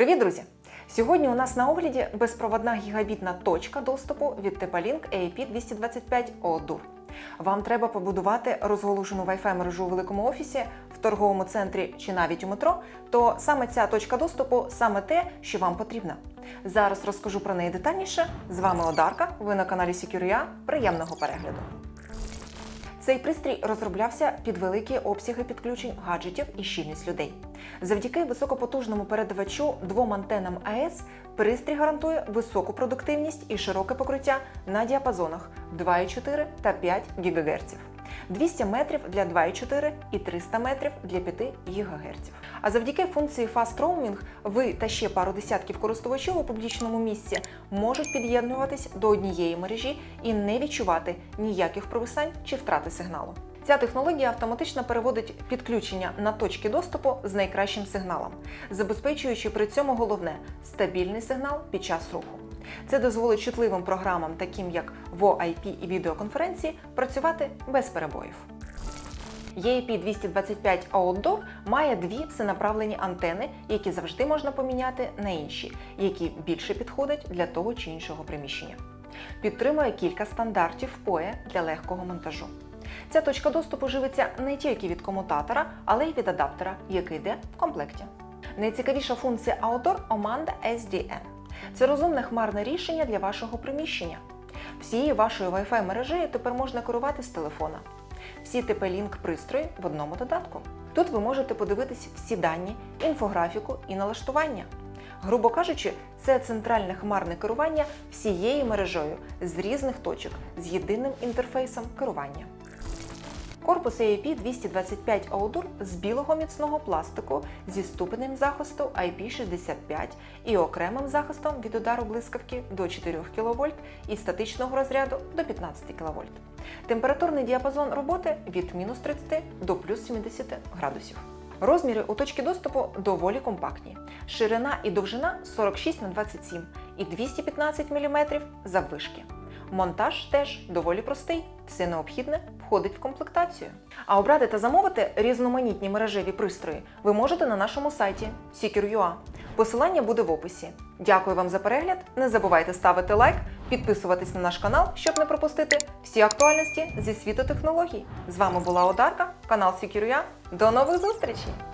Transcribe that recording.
Привіт, друзі! Сьогодні у нас на огляді безпроводна гігабітна точка доступу від Tepalink AAP 225 ODUR. Вам треба побудувати розголошену Wi-Fi мережу у великому офісі, в торговому центрі чи навіть у метро, то саме ця точка доступу саме те, що вам потрібно. Зараз розкажу про неї детальніше. З вами Одарка. Ви на каналі Secure.ua. Приємного перегляду. Цей пристрій розроблявся під великі обсяги підключень гаджетів і щільність людей. Завдяки високопотужному передавачу двом антенам АЕС пристрій гарантує високу продуктивність і широке покриття на діапазонах 2,4 та 5 ГГц. 200 метрів для 2,4 і 300 метрів для 5 ГГц. А завдяки функції Fast Roaming ви та ще пару десятків користувачів у публічному місці можуть під'єднуватись до однієї мережі і не відчувати ніяких провисань чи втрати сигналу. Ця технологія автоматично переводить підключення на точки доступу з найкращим сигналом, забезпечуючи при цьому головне стабільний сигнал під час руху. Це дозволить чутливим програмам, таким як VoIP і відеоконференції, працювати без перебоїв. EAP 225 Outdoor має дві всенаправлені антени, які завжди можна поміняти на інші, які більше підходять для того чи іншого приміщення. Підтримує кілька стандартів PoE для легкого монтажу. Ця точка доступу живиться не тільки від комутатора, але й від адаптера, який йде в комплекті. Найцікавіша функція Outdoor – Omanda SDN. Це розумне хмарне рішення для вашого приміщення. Всією вашою Wi-Fi мережею тепер можна керувати з телефона. Всі TP-Link пристрої в одному додатку. Тут ви можете подивитись всі дані, інфографіку і налаштування. Грубо кажучи, це центральне хмарне керування всією мережею з різних точок з єдиним інтерфейсом керування. Корпус AAP 225 Outdoor з білого міцного пластику зі ступенем захисту IP65 і окремим захистом від удару блискавки до 4 кВт і статичного розряду до 15 кВт. Температурний діапазон роботи від мінус 30 до плюс 70 градусів. Розміри у точки доступу доволі компактні. Ширина і довжина 46 на 27 і 215 мм заввишки. Монтаж теж доволі простий, все необхідне входить в комплектацію. А обрати та замовити різноманітні мережеві пристрої ви можете на нашому сайті Secure.ua. Посилання буде в описі. Дякую вам за перегляд. Не забувайте ставити лайк, підписуватись на наш канал, щоб не пропустити всі актуальності зі світу технологій. З вами була Одарка, канал Secure.ua. До нових зустрічей!